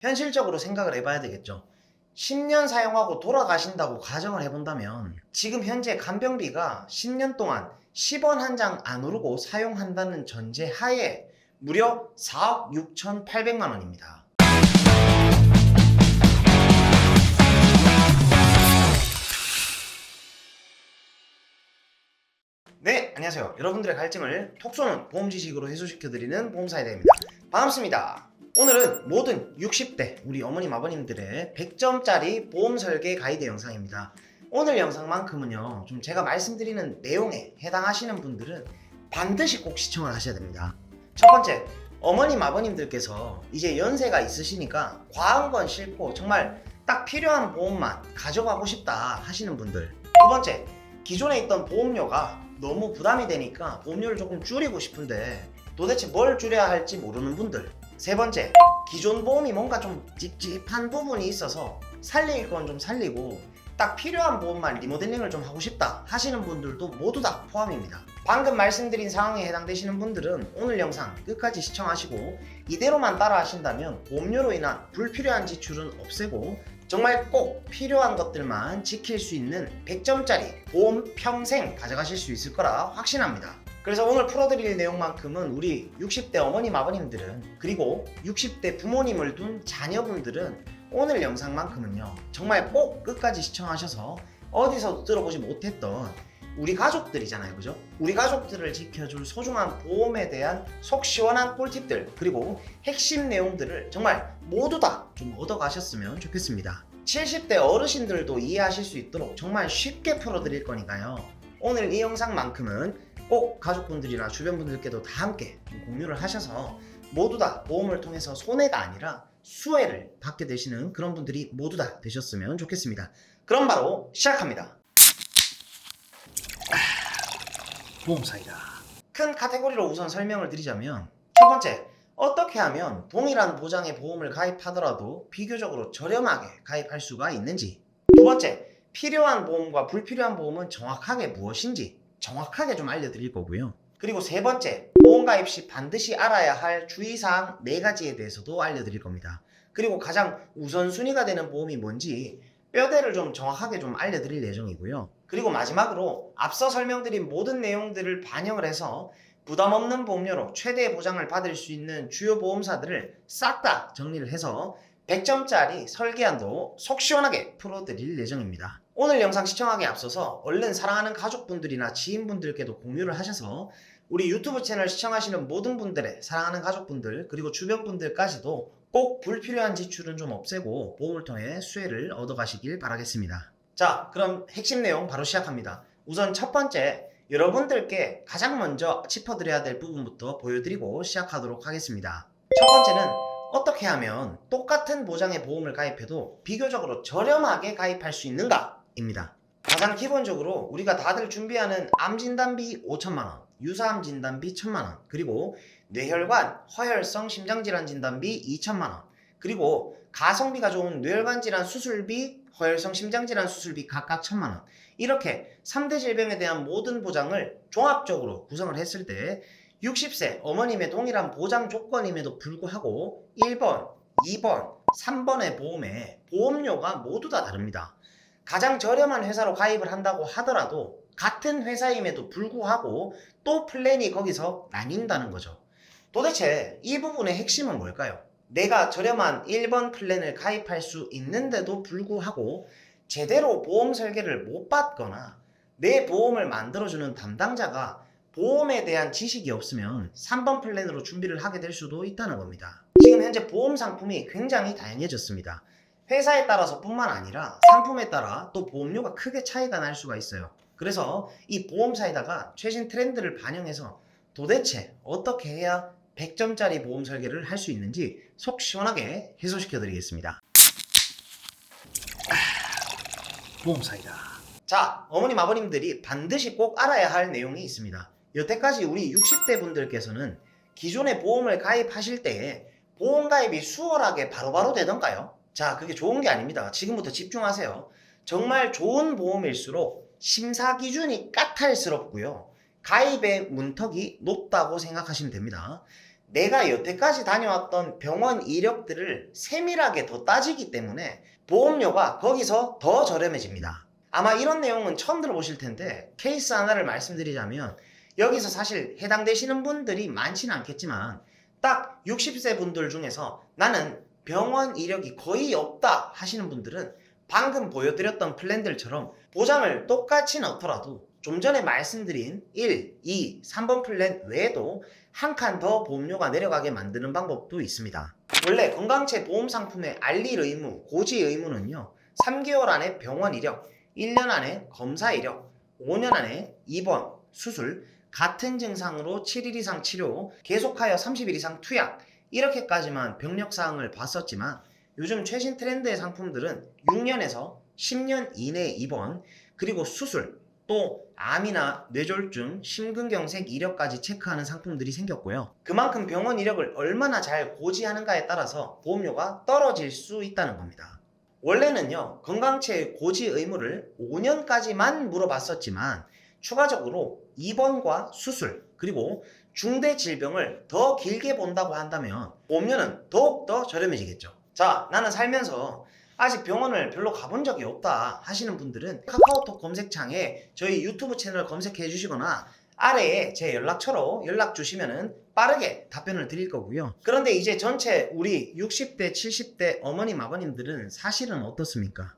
현실적으로 생각을 해봐야 되겠죠. 10년 사용하고 돌아가신다고 가정을 해본다면 지금 현재 간병비가 10년 동안 10원 한 장 안 오르고 사용한다는 전제 하에 무려 4억 6,800만 원입니다. 네, 안녕하세요. 여러분들의 갈증을 톡 쏘는 보험 지식으로 해소시켜드리는 보험사이다입니다. 반갑습니다. 오늘은 모든 60대 우리 어머님 아버님들의 100점짜리 보험 설계 가이드 영상입니다. 오늘 영상만큼은요, 좀 제가 말씀드리는 내용에 해당하시는 분들은 반드시 꼭 시청을 하셔야 됩니다. 첫 번째, 어머님 아버님들께서 이제 연세가 있으시니까 과한 건 싫고 정말 딱 필요한 보험만 가져가고 싶다 하시는 분들. 두 번째, 기존에 있던 보험료가 너무 부담이 되니까 보험료를 조금 줄이고 싶은데 도대체 뭘 줄여야 할지 모르는 분들. 세 번째, 기존 보험이 뭔가 좀 찝찝한 부분이 있어서 살릴 건 좀 살리고 딱 필요한 보험만 리모델링을 좀 하고 싶다 하시는 분들도 모두 다 포함입니다. 방금 말씀드린 상황에 해당되시는 분들은 오늘 영상 끝까지 시청하시고 이대로만 따라 하신다면 보험료로 인한 불필요한 지출은 없애고 정말 꼭 필요한 것들만 지킬 수 있는 100점짜리 보험 평생 가져가실 수 있을 거라 확신합니다. 그래서 오늘 풀어드릴 내용만큼은 우리 60대 어머님 아버님들은 그리고 60대 부모님을 둔 자녀분들은 오늘 영상만큼은요 정말 꼭 끝까지 시청하셔서 어디서도 들어보지 못했던 우리 가족들이잖아요 그죠? 우리 가족들을 지켜줄 소중한 보험에 대한 속 시원한 꿀팁들 그리고 핵심 내용들을 정말 모두 다 좀 얻어가셨으면 좋겠습니다 70대 어르신들도 이해하실 수 있도록 정말 쉽게 풀어드릴 거니까요 오늘 이 영상만큼은 꼭 가족분들이나 주변 분들께도 다 함께 좀 공유를 하셔서 모두 다 보험을 통해서 손해가 아니라 수혜를 받게 되시는 그런 분들이 모두 다 되셨으면 좋겠습니다. 그럼 바로 시작합니다. 보험사이다. 큰 카테고리로 우선 설명을 드리자면 첫 번째, 어떻게 하면 동일한 보장의 보험을 가입하더라도 비교적으로 저렴하게 가입할 수가 있는지 두 번째, 필요한 보험과 불필요한 보험은 정확하게 무엇인지 정확하게 좀 알려드릴 거고요. 그리고 세 번째, 보험 가입 시 반드시 알아야 할 주의사항 네 가지에 대해서도 알려드릴 겁니다. 그리고 가장 우선순위가 되는 보험이 뭔지 뼈대를 좀 정확하게 좀 알려드릴 예정이고요. 그리고 마지막으로 앞서 설명드린 모든 내용들을 반영을 해서 부담 없는 보험료로 최대의 보장을 받을 수 있는 주요 보험사들을 싹 다 정리를 해서 100점짜리 설계안도 속 시원하게 풀어드릴 예정입니다. 오늘 영상 시청하기에 앞서서 얼른 사랑하는 가족분들이나 지인분들께도 공유를 하셔서 우리 유튜브 채널 시청하시는 모든 분들의 사랑하는 가족분들 그리고 주변 분들까지도 꼭 불필요한 지출은 좀 없애고 보험을 통해 수혜를 얻어가시길 바라겠습니다. 자, 그럼 핵심 내용 바로 시작합니다. 우선 첫 번째, 여러분들께 가장 먼저 짚어드려야 될 부분부터 보여드리고 시작하도록 하겠습니다. 첫 번째는 어떻게 하면 똑같은 보장의 보험을 가입해도 비교적으로 저렴하게 가입할 수 있는가? 입니다. 가장 기본적으로 우리가 다들 준비하는 암 진단비 5천만 원, 유사암 진단비 1천만 원, 그리고 뇌혈관, 허혈성 심장질환 진단비 2천만 원, 그리고 가성비가 좋은 뇌혈관 질환 수술비, 허혈성 심장질환 수술비 각각 1천만 원. 이렇게 3대 질병에 대한 모든 보장을 종합적으로 구성을 했을 때 60세 어머님의 동일한 보장 조건임에도 불구하고 1번, 2번, 3번의 보험에 보험료가 모두 다 다릅니다. 가장 저렴한 회사로 가입을 한다고 하더라도 같은 회사임에도 불구하고 또 플랜이 거기서 나뉜다는 거죠. 도대체 이 부분의 핵심은 뭘까요? 내가 저렴한 1번 플랜을 가입할 수 있는데도 불구하고 제대로 보험 설계를 못 받거나 내 보험을 만들어주는 담당자가 보험에 대한 지식이 없으면 3번 플랜으로 준비를 하게 될 수도 있다는 겁니다. 지금 현재 보험 상품이 굉장히 다양해졌습니다. 회사에 따라서 뿐만 아니라 상품에 따라 또 보험료가 크게 차이가 날 수가 있어요. 그래서 이 보험사에다가 최신 트렌드를 반영해서 도대체 어떻게 해야 100점짜리 보험 설계를 할 수 있는지 속 시원하게 해소시켜 드리겠습니다. 보험사이다. 자, 어머님, 아버님들이 반드시 꼭 알아야 할 내용이 있습니다. 여태까지 우리 60대 분들께서는 기존의 보험을 가입하실 때에 보험 가입이 수월하게 바로바로 되던가요? 자, 그게 좋은 게 아닙니다. 지금부터 집중하세요. 정말 좋은 보험일수록 심사 기준이 까탈스럽고요. 가입의 문턱이 높다고 생각하시면 됩니다. 내가 여태까지 다녀왔던 병원 이력들을 세밀하게 더 따지기 때문에 보험료가 거기서 더 저렴해집니다. 아마 이런 내용은 처음 들어보실 텐데 케이스 하나를 말씀드리자면 여기서 사실 해당되시는 분들이 많지는 않겠지만 딱 60세 분들 중에서 나는 병원 이력이 거의 없다 하시는 분들은 방금 보여드렸던 플랜들처럼 보장을 똑같이 넣더라도 좀 전에 말씀드린 1, 2, 3번 플랜 외에도 한 칸 더 보험료가 내려가게 만드는 방법도 있습니다. 원래 건강체 보험 상품의 알릴 의무, 고지 의무는요. 3개월 안에 병원 이력, 1년 안에 검사 이력, 5년 안에 입원, 수술, 같은 증상으로 7일 이상 치료, 계속하여 30일 이상 투약 이렇게까지만 병력 사항을 봤었지만 요즘 최신 트렌드의 상품들은 6년에서 10년 이내 입원 그리고 수술 또 암이나 뇌졸중, 심근경색 이력까지 체크하는 상품들이 생겼고요. 그만큼 병원 이력을 얼마나 잘 고지하는가에 따라서 보험료가 떨어질 수 있다는 겁니다. 원래는요, 건강체 고지 의무를 5년까지만 물어봤었지만 추가적으로 입원과 수술 그리고 중대 질병을 더 길게 본다고 한다면 보험료는 더욱더 저렴해지겠죠. 자, 나는 살면서 아직 병원을 별로 가본 적이 없다 하시는 분들은 카카오톡 검색창에 저희 유튜브 채널 검색해 주시거나 아래에 제 연락처로 연락 주시면은 빠르게 답변을 드릴 거고요. 그런데 이제 전체 우리 60대, 70대 어머님, 아버님들은 사실은 어떻습니까?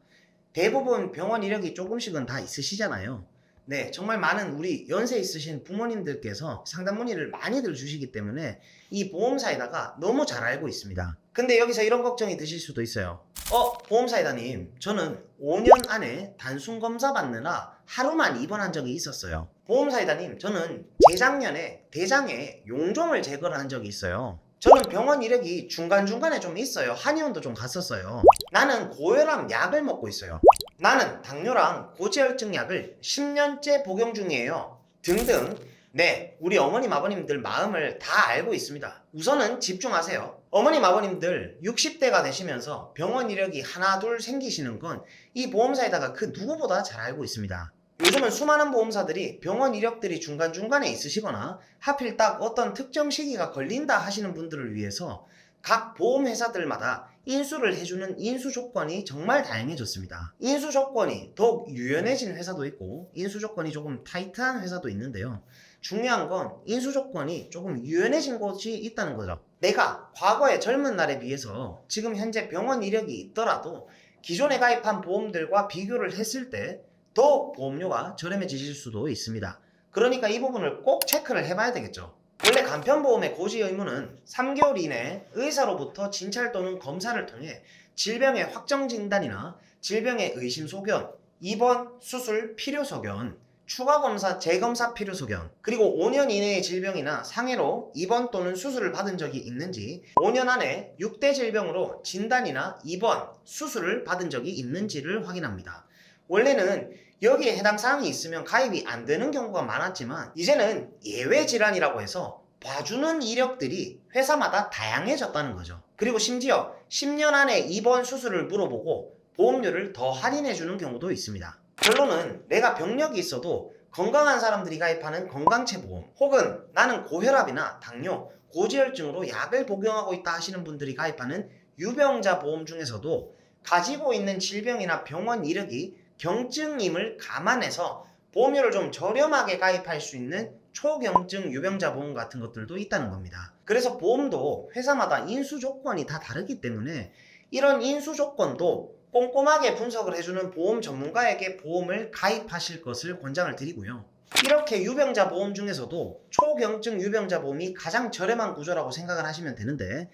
대부분 병원 이력이 조금씩은 다 있으시잖아요. 네, 정말 많은 우리 연세 있으신 부모님들께서 상담 문의를 많이들 주시기 때문에 이 보험사에다가 너무 잘 알고 있습니다. 근데 여기서 이런 걱정이 드실 수도 있어요. 어, 보험사이다님, 저는 5년 안에 단순 검사 받느라 하루만 입원한 적이 있었어요. 보험사이다님, 저는 재작년에 대장에 용종을 제거를 한 적이 있어요. 저는 병원 이력이 중간중간에 좀 있어요. 한의원도 좀 갔었어요. 나는 고혈압 약을 먹고 있어요. 나는 당뇨랑 고지혈증 약을 10년째 복용 중이에요. 등등. 네, 우리 어머님, 아버님들 마음을 다 알고 있습니다. 우선은 집중하세요. 어머님, 아버님들 60대가 되시면서 병원 이력이 하나, 둘 생기시는 건 이 보험사에다가 그 누구보다 잘 알고 있습니다. 요즘은 수많은 보험사들이 병원 이력들이 중간중간에 있으시거나 하필 딱 어떤 특정 시기가 걸린다 하시는 분들을 위해서 각 보험회사들마다 인수를 해주는 인수 조건이 정말 다양해졌습니다. 인수 조건이 더욱 유연해진 회사도 있고 인수 조건이 조금 타이트한 회사도 있는데요. 중요한 건 인수 조건이 조금 유연해진 곳이 있다는 거죠. 내가 과거의 젊은 날에 비해서 지금 현재 병원 이력이 있더라도 기존에 가입한 보험들과 비교를 했을 때더 보험료가 저렴해지실 수도 있습니다. 그러니까 이 부분을 꼭 체크를 해봐야 되겠죠. 원래 간편보험의 고지 의무는 3개월 이내 의사로부터 진찰 또는 검사를 통해 질병의 확정 진단이나 질병의 의심 소견, 입원, 수술, 필요 소견, 추가 검사, 재검사 필요 소견, 그리고 5년 이내의 질병이나 상해로 입원 또는 수술을 받은 적이 있는지, 5년 안에 6대 질병으로 진단이나 입원, 수술을 받은 적이 있는지를 확인합니다. 원래는 여기에 해당 사항이 있으면 가입이 안 되는 경우가 많았지만 이제는 예외 질환이라고 해서 봐주는 이력들이 회사마다 다양해졌다는 거죠. 그리고 심지어 10년 안에 입원 수술을 물어보고 보험료를 더 할인해주는 경우도 있습니다. 결론은 내가 병력이 있어도 건강한 사람들이 가입하는 건강체 보험 혹은 나는 고혈압이나 당뇨, 고지혈증으로 약을 복용하고 있다 하시는 분들이 가입하는 유병자 보험 중에서도 가지고 있는 질병이나 병원 이력이 경증임을 감안해서 보험료를 좀 저렴하게 가입할 수 있는 초경증 유병자 보험 같은 것들도 있다는 겁니다. 그래서 보험도 회사마다 인수 조건이 다 다르기 때문에 이런 인수 조건도 꼼꼼하게 분석을 해주는 보험 전문가에게 보험을 가입하실 것을 권장을 드리고요. 이렇게 유병자 보험 중에서도 초경증 유병자 보험이 가장 저렴한 구조라고 생각을 하시면 되는데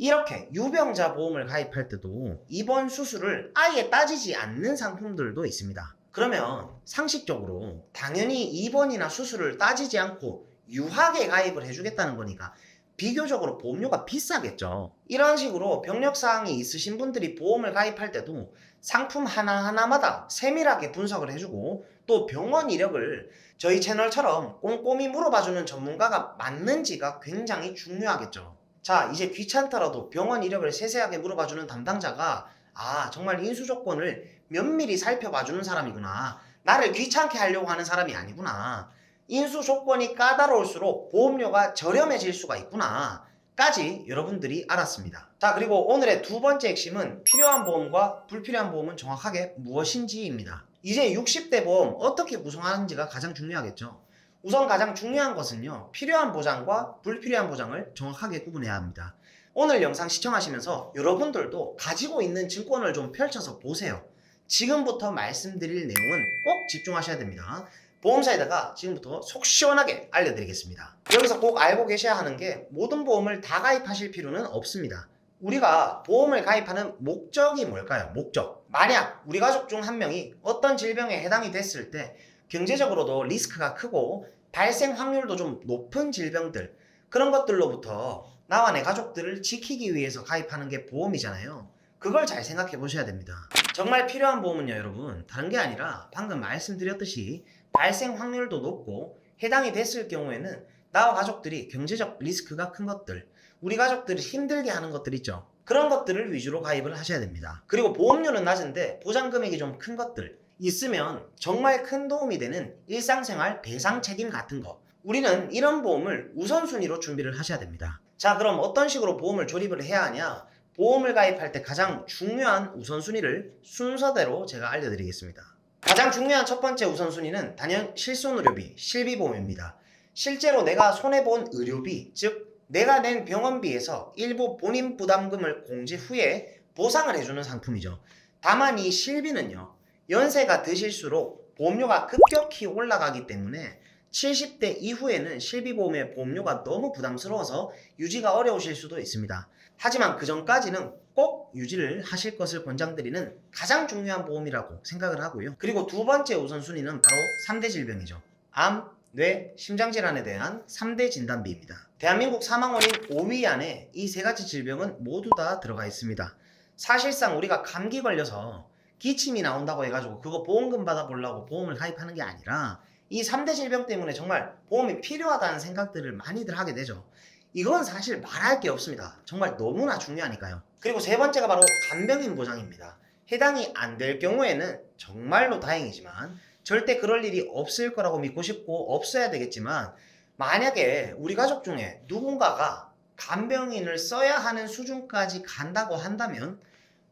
이렇게 유병자 보험을 가입할 때도 입원 수술을 아예 따지지 않는 상품들도 있습니다. 그러면 상식적으로 당연히 입원이나 수술을 따지지 않고 유하게 가입을 해주겠다는 거니까 비교적으로 보험료가 비싸겠죠. 이런 식으로 병력 사항이 있으신 분들이 보험을 가입할 때도 상품 하나하나마다 세밀하게 분석을 해주고 또 병원 이력을 저희 채널처럼 꼼꼼히 물어봐주는 전문가가 맞는지가 굉장히 중요하겠죠. 자, 이제 귀찮더라도 병원 이력을 세세하게 물어봐주는 담당자가 아, 정말 인수 조건을 면밀히 살펴봐주는 사람이구나. 나를 귀찮게 하려고 하는 사람이 아니구나. 인수 조건이 까다로울수록 보험료가 저렴해질 수가 있구나. 까지 여러분들이 알았습니다. 자, 그리고 오늘의 두 번째 핵심은 필요한 보험과 불필요한 보험은 정확하게 무엇인지입니다. 이제 60대 보험 어떻게 구성하는지가 가장 중요하겠죠. 우선 가장 중요한 것은요, 필요한 보장과 불필요한 보장을 정확하게 구분해야 합니다. 오늘 영상 시청하시면서 여러분들도 가지고 있는 증권을 좀 펼쳐서 보세요. 지금부터 말씀드릴 내용은 꼭 집중하셔야 됩니다. 보험사에다가 지금부터 속 시원하게 알려드리겠습니다. 여기서 꼭 알고 계셔야 하는 게 모든 보험을 다 가입하실 필요는 없습니다. 우리가 보험을 가입하는 목적이 뭘까요? 목적. 만약 우리 가족 중 한 명이 어떤 질병에 해당이 됐을 때 경제적으로도 리스크가 크고 발생 확률도 좀 높은 질병들 그런 것들로부터 나와 내 가족들을 지키기 위해서 가입하는 게 보험이잖아요. 그걸 잘 생각해 보셔야 됩니다. 정말 필요한 보험은요, 여러분. 다른 게 아니라 방금 말씀드렸듯이 발생 확률도 높고 해당이 됐을 경우에는 나와 가족들이 경제적 리스크가 큰 것들, 우리 가족들이 힘들게 하는 것들 있죠. 그런 것들을 위주로 가입을 하셔야 됩니다. 그리고 보험료는 낮은데 보장 금액이 좀 큰 것들 있으면 정말 큰 도움이 되는 일상생활 배상 책임 같은 거. 우리는 이런 보험을 우선순위로 준비를 하셔야 됩니다. 자, 그럼 어떤 식으로 보험을 조립을 해야 하냐? 보험을 가입할 때 가장 중요한 우선순위를 순서대로 제가 알려드리겠습니다. 가장 중요한 첫 번째 우선순위는 단연 실손의료비, 실비보험입니다. 실제로 내가 손해본 의료비, 즉 내가 낸 병원비에서 일부 본인 부담금을 공제 후에 보상을 해주는 상품이죠. 다만 이 실비는요, 연세가 드실수록 보험료가 급격히 올라가기 때문에 70대 이후에는 실비보험의 보험료가 너무 부담스러워서 유지가 어려우실 수도 있습니다. 하지만 그 전까지는 꼭 유지를 하실 것을 권장드리는 가장 중요한 보험이라고 생각을 하고요. 그리고 두 번째 우선순위는 바로 3대 질병이죠. 암, 뇌, 심장질환에 대한 3대 진단비입니다. 대한민국 사망원인 5위 안에 이 세 가지 질병은 모두 다 들어가 있습니다. 사실상 우리가 감기 걸려서 기침이 나온다고 해가지고 그거 보험금 받아보려고 보험을 가입하는 게 아니라 이 3대 질병 때문에 정말 보험이 필요하다는 생각들을 많이들 하게 되죠. 이건 사실 말할 게 없습니다. 정말 너무나 중요하니까요. 그리고 세 번째가 바로 간병인 보장입니다. 해당이 안 될 경우에는 정말로 다행이지만 절대 그럴 일이 없을 거라고 믿고 싶고 없어야 되겠지만 만약에 우리 가족 중에 누군가가 간병인을 써야 하는 수준까지 간다고 한다면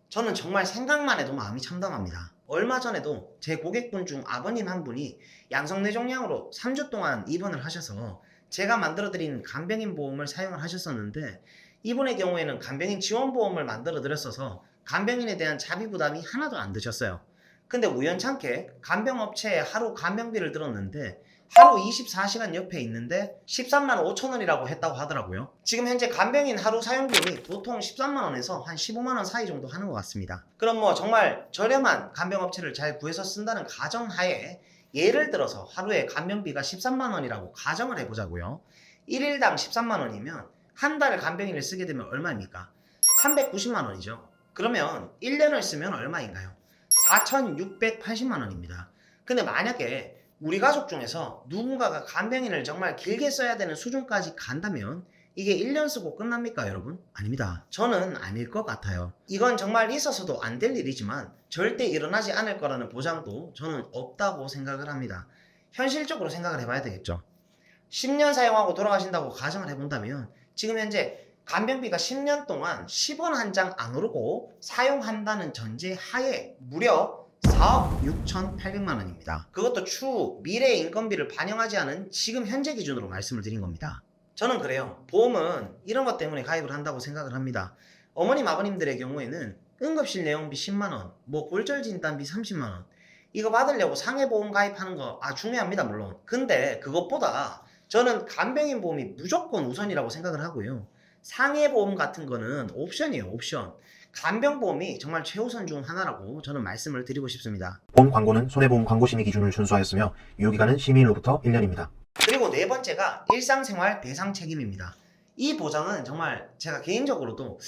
저는 정말 생각만 해도 마음이 참담합니다. 얼마 전에도 제 고객분 중 아버님 한 분이 양성뇌종양으로 3주 동안 입원을 하셔서 제가 만들어드린 간병인 보험을 사용을 하셨었는데 이분의 경우에는 간병인 지원보험을 만들어 드렸어서 간병인에 대한 자비 부담이 하나도 안 드셨어요. 근데 우연찮게 간병업체에 하루 간병비를 들었는데 하루 24시간 옆에 있는데 13만 5천 원이라고 했다고 하더라고요. 지금 현재 간병인 하루 사용비용이 보통 13만 원에서 한 15만 원 사이 정도 하는 것 같습니다. 그럼 뭐 정말 저렴한 간병업체를 잘 구해서 쓴다는 가정하에 예를 들어서 하루에 간병비가 13만 원이라고 가정을 해보자고요. 1일당 13만 원이면 한 달에 간병인을 쓰게 되면 얼마입니까? 390만 원이죠. 그러면 1년을 쓰면 얼마인가요? 4,680만 원입니다. 근데 만약에 우리 가족 중에서 누군가가 간병인을 정말 길게 써야 되는 수준까지 간다면 이게 1년 쓰고 끝납니까, 여러분? 아닙니다. 저는 아닐 것 같아요. 이건 정말 있어서도 안 될 일이지만 절대 일어나지 않을 거라는 보장도 저는 없다고 생각을 합니다. 현실적으로 생각을 해봐야 되겠죠. 10년 사용하고 돌아가신다고 가정을 해본다면 지금 현재 간병비가 10년 동안 10원 한 장 안 오르고 사용한다는 전제 하에 무려 4억 6,800만 원입니다. 그것도 추후 미래의 인건비를 반영하지 않은 지금 현재 기준으로 말씀을 드린 겁니다. 저는 그래요. 보험은 이런 것 때문에 가입을 한다고 생각을 합니다. 어머님, 아버님들의 경우에는 응급실 내용비 10만 원, 뭐 골절 진단비 30만 원, 이거 받으려고 상해보험 가입하는 거, 아, 중요합니다, 물론. 근데 그것보다 저는 간병인 보험이 무조건 우선이라고 생각을 하고요. 상해보험 같은 거는 옵션이에요, 옵션. 간병보험이 정말 최우선 중 하나라고 저는 말씀을 드리고 싶습니다. 본 광고는 손해보험 광고심의 기준을 준수하였으며 유효기간은 심의일로부터 1년입니다. 그리고 네 번째가 일상생활 배상 책임입니다. 이 보장은 정말 제가 개인적으로도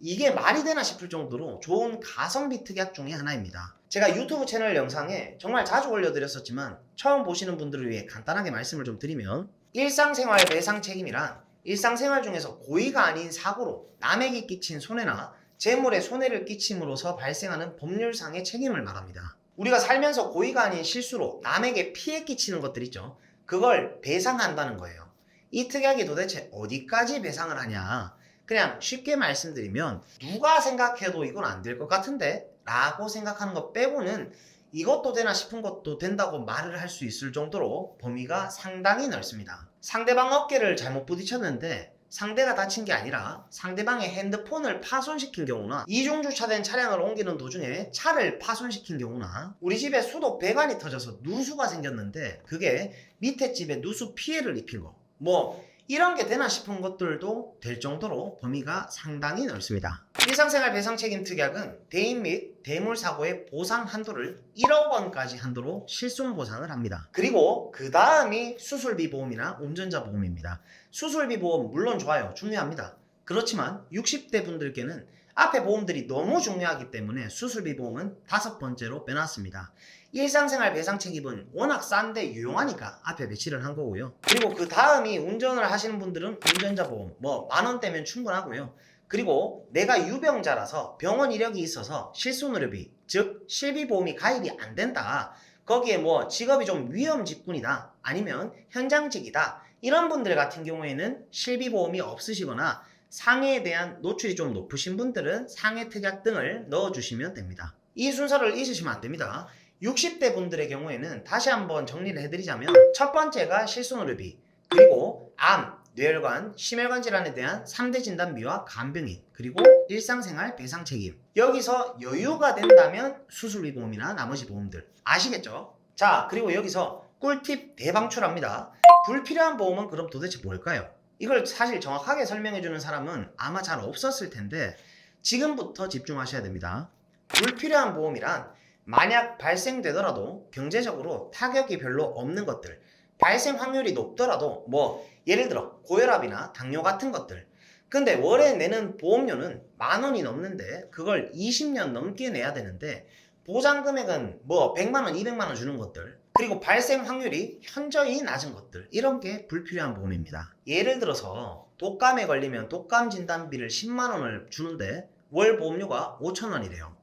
이게 말이 되나 싶을 정도로 좋은 가성비 특약 중에 하나입니다. 제가 유튜브 채널 영상에 정말 자주 올려드렸었지만 처음 보시는 분들을 위해 간단하게 말씀을 좀 드리면 일상생활 배상 책임이란 일상생활 중에서 고의가 아닌 사고로 남에게 끼친 손해나 재물에 손해를 끼침으로써 발생하는 법률상의 책임을 말합니다. 우리가 살면서 고의가 아닌 실수로 남에게 피해 끼치는 것들 있죠. 그걸 배상한다는 거예요. 이 특약이 도대체 어디까지 배상을 하냐? 그냥 쉽게 말씀드리면 누가 생각해도 이건 안 될 것 같은데 라고 생각하는 것 빼고는 이것도 되나 싶은 것도 된다고 말을 할 수 있을 정도로 범위가 상당히 넓습니다. 상대방 어깨를 잘못 부딪혔는데 상대가 다친 게 아니라 상대방의 핸드폰을 파손시킨 경우나 이중 주차된 차량을 옮기는 도중에 차를 파손시킨 경우나 우리 집에 수도 배관이 터져서 누수가 생겼는데 그게 밑에 집에 누수 피해를 입힌 거. 뭐 이런 게 되나 싶은 것들도 될 정도로 범위가 상당히 넓습니다. 일상생활 배상 책임 특약은 대인 및 대물 사고의 보상 한도를 1억 원까지 한도로 실손 보상을 합니다. 그리고 그 다음이 수술비 보험이나 운전자 보험입니다. 수술비 보험 물론 좋아요. 중요합니다. 그렇지만 60대 분들께는 앞에 보험들이 너무 중요하기 때문에 수술비 보험은 다섯 번째로 빼놨습니다. 일상생활 배상 책임은 워낙 싼데 유용하니까 앞에 배치를 한 거고요. 그리고 그 다음이 운전을 하시는 분들은 운전자 보험 뭐 만 원대면 충분하고요. 그리고 내가 유병자라서 병원 이력이 있어서 실손의료비 즉 실비보험이 가입이 안 된다. 거기에 뭐 직업이 좀 위험 직군이다 아니면 현장직이다 이런 분들 같은 경우에는 실비보험이 없으시거나 상해에 대한 노출이 좀 높으신 분들은 상해 특약 등을 넣어주시면 됩니다. 이 순서를 잊으시면 안 됩니다. 60대 분들의 경우에는 다시 한번 정리를 해드리자면 첫 번째가 실손의료비 그리고 암, 뇌혈관, 심혈관 질환에 대한 3대 진단비와 간병인 그리고 일상생활 배상 책임 여기서 여유가 된다면 수술비 보험이나 나머지 보험들 아시겠죠? 자 그리고 여기서 꿀팁 대방출합니다 불필요한 보험은 그럼 도대체 뭘까요? 이걸 사실 정확하게 설명해주는 사람은 아마 잘 없었을 텐데 지금부터 집중하셔야 됩니다 불필요한 보험이란 만약 발생되더라도 경제적으로 타격이 별로 없는 것들 발생 확률이 높더라도 뭐 예를 들어 고혈압이나 당뇨 같은 것들 근데 월에 내는 보험료는 만 원이 넘는데 그걸 20년 넘게 내야 되는데 보장 금액은 뭐 100만 원, 200만 원 주는 것들 그리고 발생 확률이 현저히 낮은 것들 이런 게 불필요한 보험입니다. 예를 들어서 독감에 걸리면 독감 진단비를 10만 원을 주는데 월 보험료가 5천 원이래요.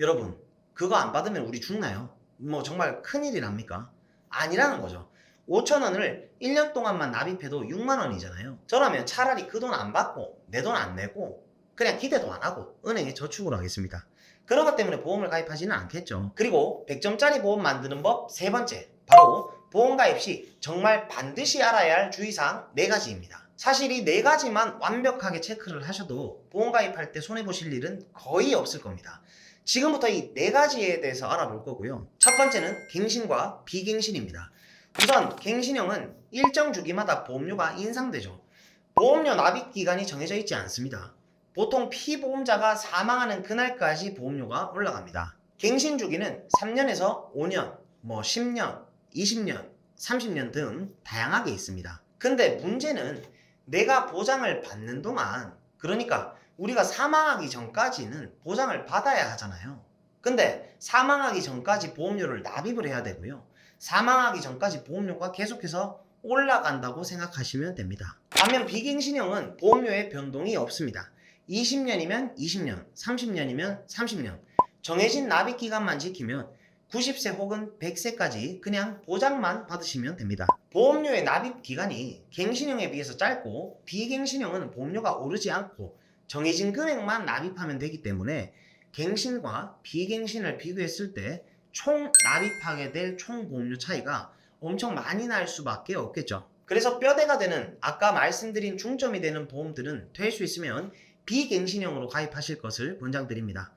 여러분 그거 안 받으면 우리 죽나요? 뭐 정말 큰일이랍니까? 아니라는 거죠. 5천 원을 1년 동안만 납입해도 6만 원이잖아요. 저라면 차라리 그 돈 안 받고 내 돈 안 내고 그냥 기대도 안 하고 은행에 저축을 하겠습니다. 그런 것 때문에 보험을 가입하지는 않겠죠. 그리고 100점짜리 보험 만드는 법 세 번째 바로 보험 가입 시 정말 반드시 알아야 할 주의사항 네 가지입니다. 사실 이 네 가지만 완벽하게 체크를 하셔도 보험 가입할 때 손해 보실 일은 거의 없을 겁니다. 지금부터 이 네 가지에 대해서 알아볼 거고요. 첫 번째는 갱신과 비갱신입니다. 우선 갱신형은 일정 주기마다 보험료가 인상되죠. 보험료 납입 기간이 정해져 있지 않습니다. 보통 피보험자가 사망하는 그날까지 보험료가 올라갑니다. 갱신 주기는 3년에서 5년, 뭐 10년, 20년, 30년 등 다양하게 있습니다. 근데 문제는 내가 보장을 받는 동안 그러니까 우리가 사망하기 전까지는 보장을 받아야 하잖아요. 근데 사망하기 전까지 보험료를 납입을 해야 되고요. 사망하기 전까지 보험료가 계속해서 올라간다고 생각하시면 됩니다. 반면 비갱신형은 보험료의 변동이 없습니다. 20년이면 20년, 30년이면 30년. 정해진 납입 기간만 지키면 90세 혹은 100세까지 그냥 보장만 받으시면 됩니다. 보험료의 납입 기간이 갱신형에 비해서 짧고 비갱신형은 보험료가 오르지 않고 정해진 금액만 납입하면 되기 때문에 갱신과 비갱신을 비교했을 때 총 납입하게 될 총 보험료 차이가 엄청 많이 날 수밖에 없겠죠. 그래서 뼈대가 되는 아까 말씀드린 중점이 되는 보험들은 될 수 있으면 비갱신형으로 가입하실 것을 권장드립니다.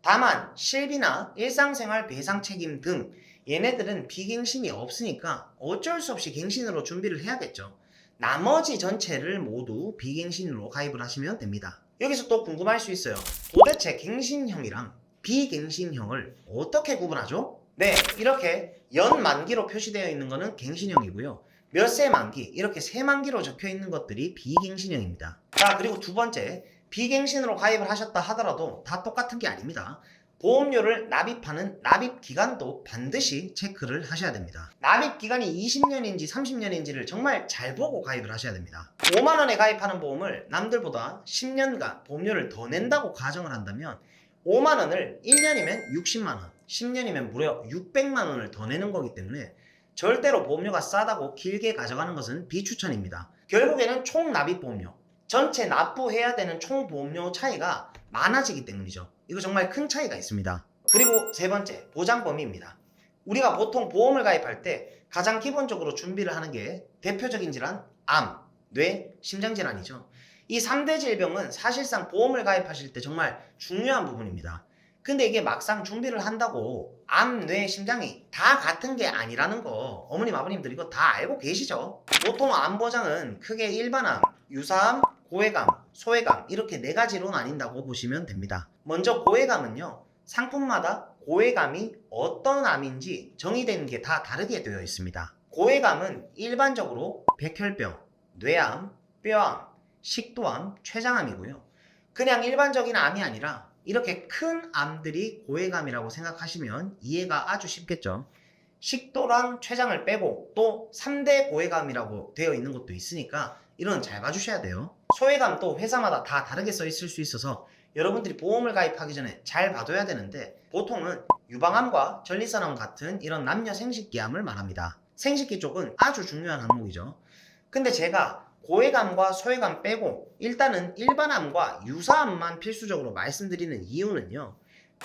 다만 실비나 일상생활 배상 책임 등 얘네들은 비갱신이 없으니까 어쩔 수 없이 갱신으로 준비를 해야겠죠. 나머지 전체를 모두 비갱신으로 가입을 하시면 됩니다. 여기서 또 궁금할 수 있어요. 도대체 갱신형이랑 비갱신형을 어떻게 구분하죠? 네, 이렇게 연 만기로 표시되어 있는 것은 갱신형이고요. 몇세 만기, 이렇게 세 만기로 적혀 있는 것들이 비갱신형입니다. 자, 그리고 두 번째, 비갱신으로 가입을 하셨다 하더라도 다 똑같은 게 아닙니다. 보험료를 납입하는 납입 기간도 반드시 체크를 하셔야 됩니다. 납입 기간이 20년인지 30년인지를 정말 잘 보고 가입을 하셔야 됩니다. 5만 원에 가입하는 보험을 남들보다 10년간 보험료를 더 낸다고 가정을 한다면 5만 원을 1년이면 60만 원, 10년이면 무려 600만 원을 더 내는 거기 때문에 절대로 보험료가 싸다고 길게 가져가는 것은 비추천입니다. 결국에는 총 납입 보험료, 전체 납부해야 되는 총 보험료 차이가 많아지기 때문이죠. 이거 정말 큰 차이가 있습니다. 그리고 세 번째, 보장 범위입니다. 우리가 보통 보험을 가입할 때 가장 기본적으로 준비를 하는 게 대표적인 질환, 암, 뇌, 심장질환이죠. 이 3대 질병은 사실상 보험을 가입하실 때 정말 중요한 부분입니다. 근데 이게 막상 준비를 한다고 암, 뇌, 심장이 다 같은 게 아니라는 거 어머님, 아버님들 이거 다 알고 계시죠? 보통 암 보장은 크게 일반암, 유사암, 고해감, 소해감 이렇게 네 가지로 나뉜다고 보시면 됩니다. 먼저 고해감은요. 상품마다 고해감이 어떤 암인지 정의되는 게 다 다르게 되어 있습니다. 고해감은 일반적으로 백혈병, 뇌암, 뼈암, 식도암, 췌장암이고요. 그냥 일반적인 암이 아니라 이렇게 큰 암들이 고해감이라고 생각하시면 이해가 아주 쉽겠죠. 식도랑 췌장을 빼고 또 3대 고해감이라고 되어 있는 것도 있으니까 이런 잘 봐주셔야 돼요. 소해감도 회사마다 다 다르게 써 있을 수 있어서 여러분들이 보험을 가입하기 전에 잘 봐둬야 되는데 보통은 유방암과 전립선암 같은 이런 남녀 생식기암을 말합니다. 생식기 쪽은 아주 중요한 항목이죠. 근데 제가 고해감과 소해감 빼고 일단은 일반암과 유사암만 필수적으로 말씀드리는 이유는요.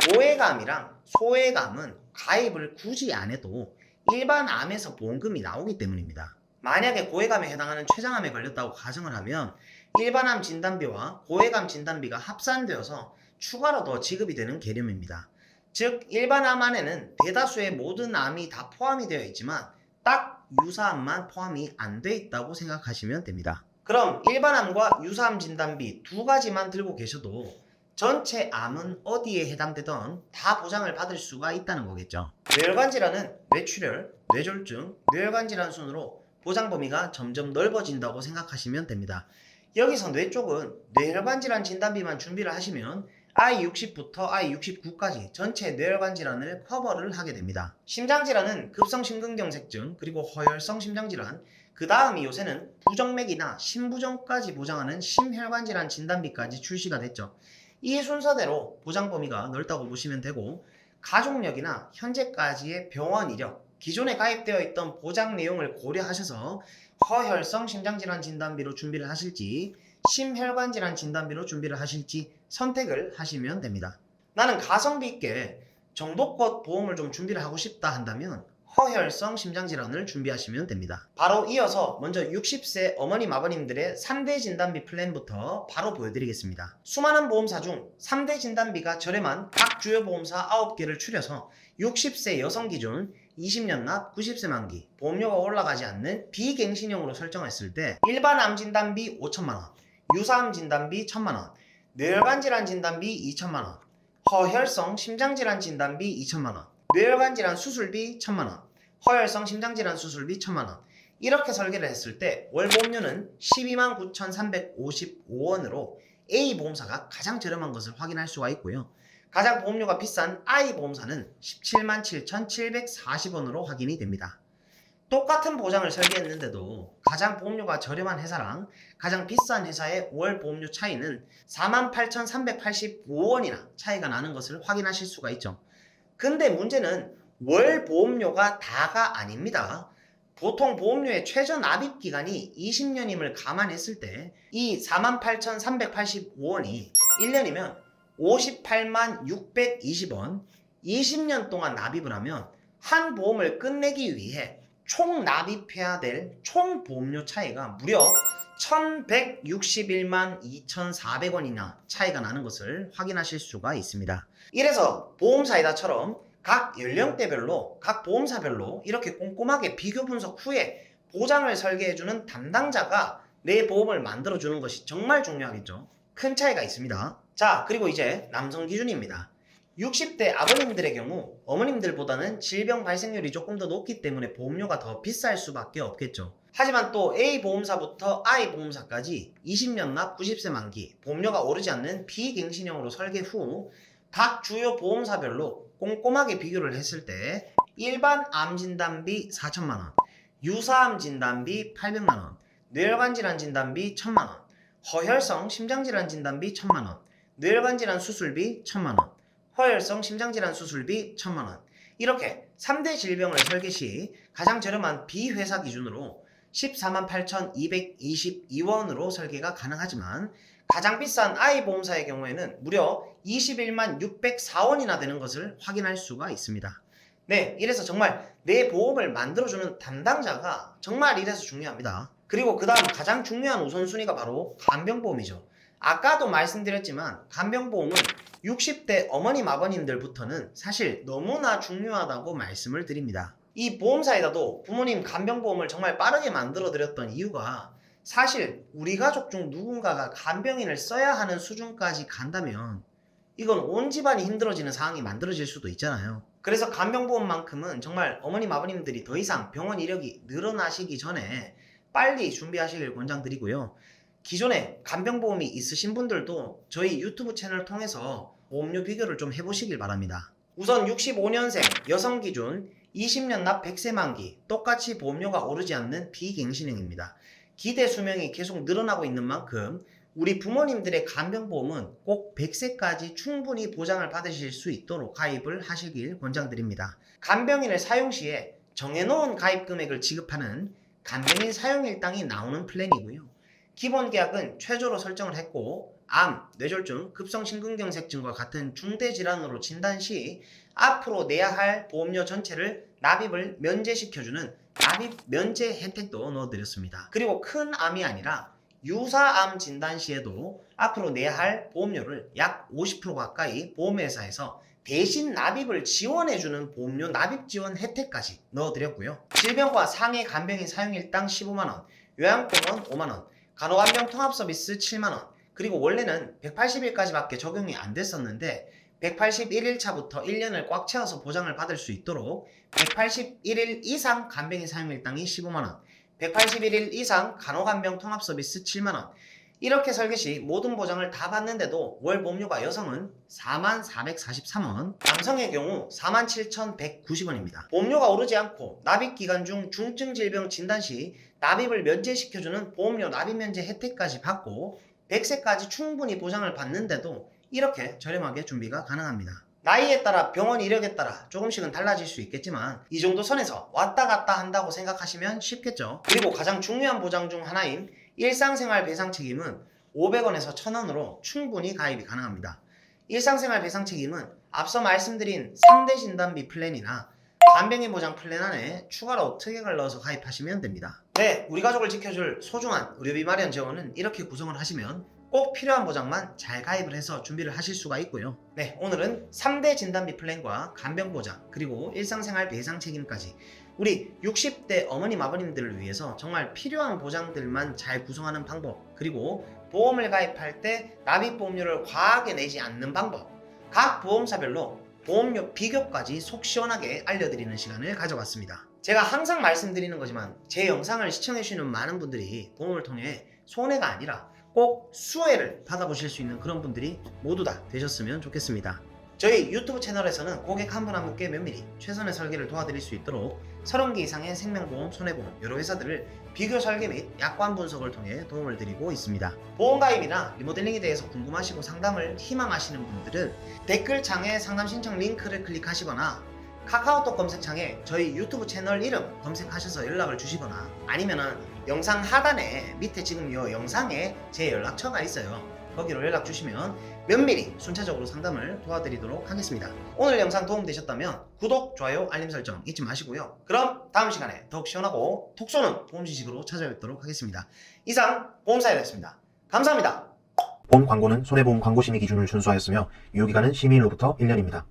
고해감이랑 소해감은 가입을 굳이 안 해도 일반 암에서 보험금이 나오기 때문입니다. 만약에 고해감에 해당하는 췌장암에 걸렸다고 가정을 하면 일반암 진단비와 고해감 진단비가 합산되어서 추가로 더 지급이 되는 개념입니다. 즉 일반암 안에는 대다수의 모든 암이 다 포함이 되어 있지만 딱 유사암만 포함이 안 돼 있다고 생각하시면 됩니다. 그럼 일반암과 유사암 진단비 두 가지만 들고 계셔도 전체 암은 어디에 해당되던 다 보장을 받을 수가 있다는 거겠죠. 뇌혈관 질환은 뇌출혈, 뇌졸중, 뇌혈관 질환 순으로 보장 범위가 점점 넓어진다고 생각하시면 됩니다. 여기서 뇌 쪽은 뇌혈관 질환 진단비만 준비를 하시면 I60부터 I69까지 전체 뇌혈관 질환을 커버를 하게 됩니다. 심장 질환은 급성 심근경색증 그리고 허혈성 심장 질환 그 다음이 요새는 부정맥이나 심부정까지 보장하는 심혈관 질환 진단비까지 출시가 됐죠. 이 순서대로 보장 범위가 넓다고 보시면 되고 가족력이나 현재까지의 병원 이력 기존에 가입되어 있던 보장 내용을 고려하셔서 허혈성 심장질환 진단비로 준비를 하실지 심혈관 질환 진단비로 준비를 하실지 선택을 하시면 됩니다. 나는 가성비 있게 정도껏 보험을 좀 준비를 하고 싶다 한다면 허혈성 심장질환을 준비하시면 됩니다. 바로 이어서 먼저 60세 어머님 아버님들의 3대 진단비 플랜부터 바로 보여드리겠습니다. 수많은 보험사 중 3대 진단비가 저렴한 각 주요 보험사 9개를 추려서 60세 여성 기준 20년 납 90세 만기 보험료가 올라가지 않는 비갱신형으로 설정했을 때 일반 암 진단비 5천만원 유사암 진단비 1천만원 뇌혈관 질환 진단비 2천만원 허혈성 심장질환 진단비 2천만원 뇌혈관 질환 수술비 1천만원 허혈성 심장질환 수술비 1천만원 이렇게 설계를 했을 때 월 보험료는 12만 9,355원으로 A 보험사가 가장 저렴한 것을 확인할 수가 있고요. 가장 보험료가 비싼 I 보험사는 17만 7,740원으로 확인이 됩니다. 똑같은 보장을 설계했는데도 가장 보험료가 저렴한 회사랑 가장 비싼 회사의 월 보험료 차이는 48,385원이나 차이가 나는 것을 확인하실 수가 있죠. 근데 문제는 월 보험료가 다가 아닙니다. 보통 보험료의 최저 납입 기간이 20년임을 감안했을 때 이 48,385원이 1년이면 58만 620원 20년 동안 납입을 하면 한 보험을 끝내기 위해 총 납입해야 될 총 보험료 차이가 무려 1161만 2,400원이나 차이가 나는 것을 확인하실 수가 있습니다. 이래서 보험사이다처럼 각 연령대별로 각 보험사별로 이렇게 꼼꼼하게 비교 분석 후에 보장을 설계해주는 담당자가 내 보험을 만들어주는 것이 정말 중요하겠죠. 큰 차이가 있습니다. 자, 그리고 이제 남성 기준입니다. 60대 아버님들의 경우 어머님들보다는 질병 발생률이 조금 더 높기 때문에 보험료가 더 비쌀 수밖에 없겠죠. 하지만 또 A 보험사부터 I 보험사까지 20년 납 90세 만기 보험료가 오르지 않는 비갱신형으로 설계 후 각 주요 보험사별로 꼼꼼하게 비교를 했을 때 일반 암 진단비 4천만원, 유사암 진단비 800만원, 뇌혈관 질환 진단비 1000만원, 허혈성 심장질환 진단비 1000만원, 뇌혈관 질환 수술비 1000만원, 허혈성 심장질환 수술비 1000만원. 이렇게 3대 질병을 설계 시 가장 저렴한 비회사 기준으로 148,222원으로 설계가 가능하지만 가장 비싼 아이 보험사의 경우에는 무려 21만 604원이나 되는 것을 확인할 수가 있습니다. 네, 이래서 정말 내 보험을 만들어주는 담당자가 정말 이래서 중요합니다. 그리고 그 다음 가장 중요한 우선순위가 바로 간병보험이죠. 아까도 말씀드렸지만 간병보험은 60대 어머님 아버님들부터는 사실 너무나 중요하다고 말씀을 드립니다. 이 보험사에다도 부모님 간병보험을 정말 빠르게 만들어 드렸던 이유가 사실 우리 가족 중 누군가가 간병인을 써야 하는 수준까지 간다면 이건 온 집안이 힘들어지는 상황이 만들어질 수도 있잖아요. 그래서 간병보험만큼은 정말 어머님 아버님들이 더 이상 병원 이력이 늘어나시기 전에 빨리 준비하시길 권장드리고요. 기존에 간병보험이 있으신 분들도 저희 유튜브 채널을 통해서 보험료 비교를 좀 해보시길 바랍니다. 우선 65년생 여성 기준 20년 납 100세 만기 똑같이 보험료가 오르지 않는 비갱신형입니다. 기대 수명이 계속 늘어나고 있는 만큼 우리 부모님들의 간병보험은 꼭 100세까지 충분히 보장을 받으실 수 있도록 가입을 하시길 권장드립니다. 간병인을 사용 시에 정해놓은 가입 금액을 지급하는 간병인 사용 일당이 나오는 플랜이고요. 기본 계약은 최저로 설정을 했고 암, 뇌졸중, 급성심근경색증과 같은 중대 질환으로 진단 시 앞으로 내야 할 보험료 전체를 납입을 면제시켜주는 납입 면제 혜택도 넣어드렸습니다. 그리고 큰 암이 아니라 유사암 진단 시에도 앞으로 내야 할 보험료를 약 50% 가까이 보험회사에서 대신 납입을 지원해주는 보험료 납입 지원 혜택까지 넣어드렸고요. 질병과 상해 간병인 사용일당 15만원, 요양병원 5만원, 간호간병 통합 서비스 7만원, 그리고 원래는 180일까지밖에 적용이 안 됐었는데 181일차부터 1년을 꽉 채워서 보장을 받을 수 있도록 181일 이상 간병인 사용일당이 15만원, 181일 이상 간호간병 통합 서비스 7만원, 이렇게 설계 시 모든 보장을 다 받는데도 월 보험료가 여성은 4443원, 남성의 경우 47,190원입니다. 보험료가 오르지 않고 납입 기간 중 중증 질병 진단 시 납입을 면제시켜주는 보험료 납입 면제 혜택까지 받고 100세까지 충분히 보장을 받는데도 이렇게 저렴하게 준비가 가능합니다. 나이에 따라 병원 이력에 따라 조금씩은 달라질 수 있겠지만 이 정도 선에서 왔다 갔다 한다고 생각하시면 쉽겠죠. 그리고 가장 중요한 보장 중 하나인 일상생활 배상 책임은 500원에서 1000원으로 충분히 가입이 가능합니다. 일상생활 배상 책임은 앞서 말씀드린 3대 진단비 플랜이나 간병인 보장 플랜 안에 추가로 특약을 넣어서 가입하시면 됩니다. 네, 우리 가족을 지켜줄 소중한 의료비 마련 재원은 이렇게 구성을 하시면 꼭 필요한 보장만 잘 가입을 해서 준비를 하실 수가 있고요. 네, 오늘은 3대 진단비 플랜과 간병 보장, 그리고 일상생활 배상 책임까지 우리 60대 어머님 아버님들을 위해서 정말 필요한 보장들만 잘 구성하는 방법, 그리고 보험을 가입할 때 납입 보험료를 과하게 내지 않는 방법, 각 보험사별로 보험료 비교까지 속 시원하게 알려드리는 시간을 가져왔습니다. 제가 항상 말씀드리는 거지만 제 영상을 시청해주시는 많은 분들이 보험을 통해 손해가 아니라 꼭 수혜를 받아보실 수 있는 그런 분들이 모두 다 되셨으면 좋겠습니다. 저희 유튜브 채널에서는 고객 한 분 한 분께 면밀히 최선의 설계를 도와드릴 수 있도록 30개 이상의 생명보험, 손해보험 여러 회사들을 비교 설계 및 약관 분석을 통해 도움을 드리고 있습니다. 보험 가입이나 리모델링에 대해서 궁금하시고 상담을 희망하시는 분들은 댓글창에 상담 신청 링크를 클릭하시거나 카카오톡 검색창에 저희 유튜브 채널 이름 검색하셔서 연락을 주시거나 아니면은 영상 하단에 밑에 지금 이 영상에 제 연락처가 있어요. 거기로 연락 주시면 면밀히 순차적으로 상담을 도와드리도록 하겠습니다. 오늘 영상 도움되셨다면 구독, 좋아요, 알림 설정 잊지 마시고요. 그럼 다음 시간에 더욱 시원하고 톡 쏘는 보험 지식으로 찾아뵙도록 하겠습니다. 이상 보험사였습니다. 감사합니다. 본 광고는 손해보험 광고 심의 기준을 준수하였으며 유효기간은 시민으로부터 1년입니다.